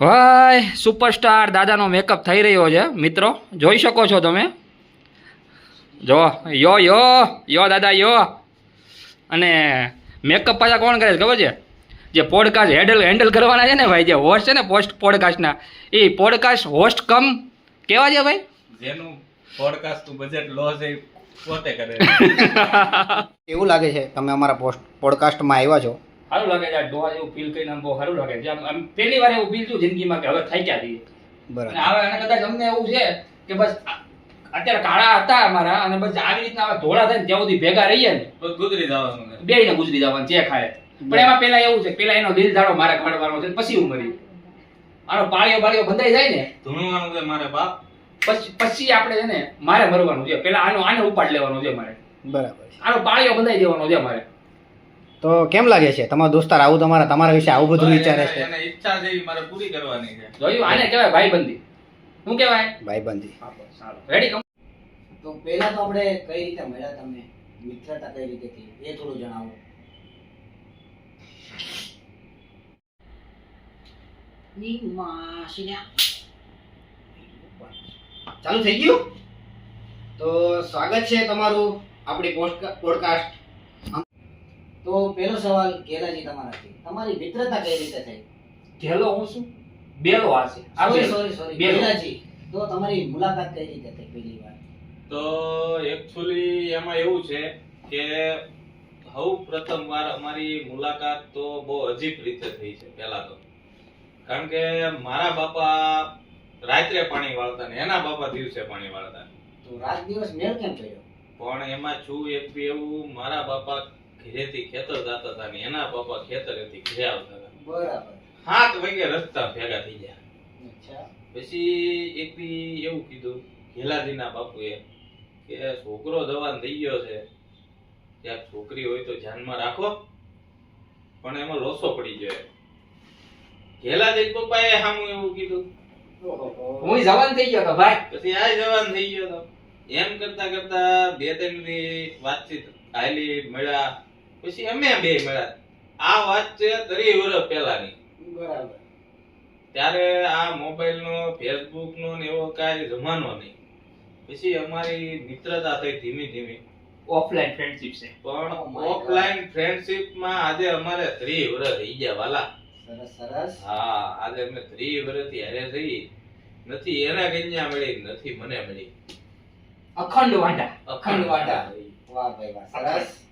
ભાઈ સુપરસ્ટાર દાદાનો મેકઅપ થઈ રહ્યો છે. મિત્રો જોઈ શકો છો તમે. જો યો યો યો દાદા યો. અને મેકઅપ પાછા કોણ કરે છે ખબર છે? જે પોડકાસ્ટ હેન્ડલ હેન્ડલ કરવાના છે ને ભાઈ જે હોસ્ટ છે ને પોસ્ટ પોડકાસ્ટના એ પોડકાસ્ટ હોસ્ટ કમ કેવા છે ભાઈ? જેનું પોડકાસ્ટનું બજેટ લો છે પોતે કરે. એવું લાગે છે તમે અમારા પોસ્ટ પોડકાસ્ટમાં આવ્યા છો. સારું લાગે છે આ ડોહા જેવું ફીલ કરીને આમ બહુ સારું લાગે છે. આમ પહેલી વાર એવું ફીલ થયું જિંદગીમાં કે હવે થઈ ગયા છીએ. બરાબર. અને હવે કદાચ અમને એવું છે કે બસ અત્યારે કાળા હતા અમારા અને બસ આવી રીતના હવે ધોળા થઈને ત્યાં સુધી ભેગા રહીએ ને. ગુજરી જવાનું બે ને ગુજરી જવાનું જે ખાય. પણ એમાં પેલા એવું છે પેલા એનો દિલ ધાડો મારે કાઢવાનો છે પછી હું મરી. આનો પાળીઓ બાળીઓ બંધાઈ જાય ને ધૂણવાનું છે મારે બાપ. પછી પછી આપણે છે ને મારે મરવાનું છે. પેલા આનો આને ઉપાડ લેવાનો છે મારે. બરાબર આનો પાળીઓ બંધાઈ દેવાનો છે મારે. તો કેમ લાગે છે? તમારો દોસ્તાર આવું તમારા તમારા વિશે આવું બધું વિચારે છે? એને ઈચ્છા છે મારે પૂરી કરવાની છે. જોયું? આને કહેવાય ભાઈબંધી. શું કહેવાય? ભાઈબંધી. રેડી તો પહેલા તો આપણે કઈ રીતે મળ્યા તમને? મિત્રતા કઈ રીતે થઈ? એ થોડું જણાવો. ચાલુ થઈ ગયું? તો સ્વાગત છે તમારું આપણી પોડકાસ્ટ. તો પહેલો સવાલ ઘેલાજી તમારાથી તમારી મિત્રતા કઈ રીતે થઈ ઘેલો હું શું બેલો આ છે. સોરી સોરી સોરી ઘેલાજી તો તમારી મુલાકાત કઈ રીતે થઈ પહેલી વાર? તો એકચ્યુઅલી એમાં એવું છે કે સૌ પ્રથમ વાર અમારી મુલાકાત તો બહુ અજીબ રીતે થઈ છે પહેલા તો. કારણ કે મારા બાપા રાત્રે પાણી વાળતા ને એના બાપા દિવસે પાણી વાળતા. તો રાત દિવસ મેળ કેમ થયો પણ એમાં છું એક બી એવું મારા બાપા ઘરેથી ખેતર જતા હતા ને એના બાપા ખેતરેથી ઘરે આવતા હતા. બરાબર. સાત વાગે રસ્તા ભેગા થઈ ગયા. પછી એક દી એવું કીધું ઘેલાજીના બાપુએ કે છોકરો જવાન થઈ ગયો છે. ત્યાં છોકરી હોય તો ધ્યાનમાં રાખો પણ એમાં લોસો પડી ગયો ઘેલાજી પપ્પાએ સામું એવું કીધું. હું જવાન થઈ ગયો તો ભાઈ. પછી આ જવાન થઈ ગયો તો. એમ કરતા કરતા બે ત્રણ વાતચીત આયલી મળ્યા. પછી અમે બે મળ્યા. આ વાત છે તરી વર્ષ પહેલાની. બરાબર. ત્યારે આ મોબાઈલ નો ફેસબુક નો ને એવો કાંઈ જમાનો નહીં. પછી અમારી મિત્રતા થઈ ધીમે ધીમે. ઓફલાઈન ફ્રેન્ડશિપ છે. પણ Oh. ઓફલાઈન ફ્રેન્ડશિપમાં આજે અમારે ત્રી વર્ષ થઈ ગયા વાલા. સરસ સરસ. હા આજે અમે ત્રી વર્ષથી હારે થઈ નથી એને કન્યા મળી નથી મને મળી. અખંડ વાંડા અખંડ વાંડા વાહ ભાઈ વાહ. સરસ.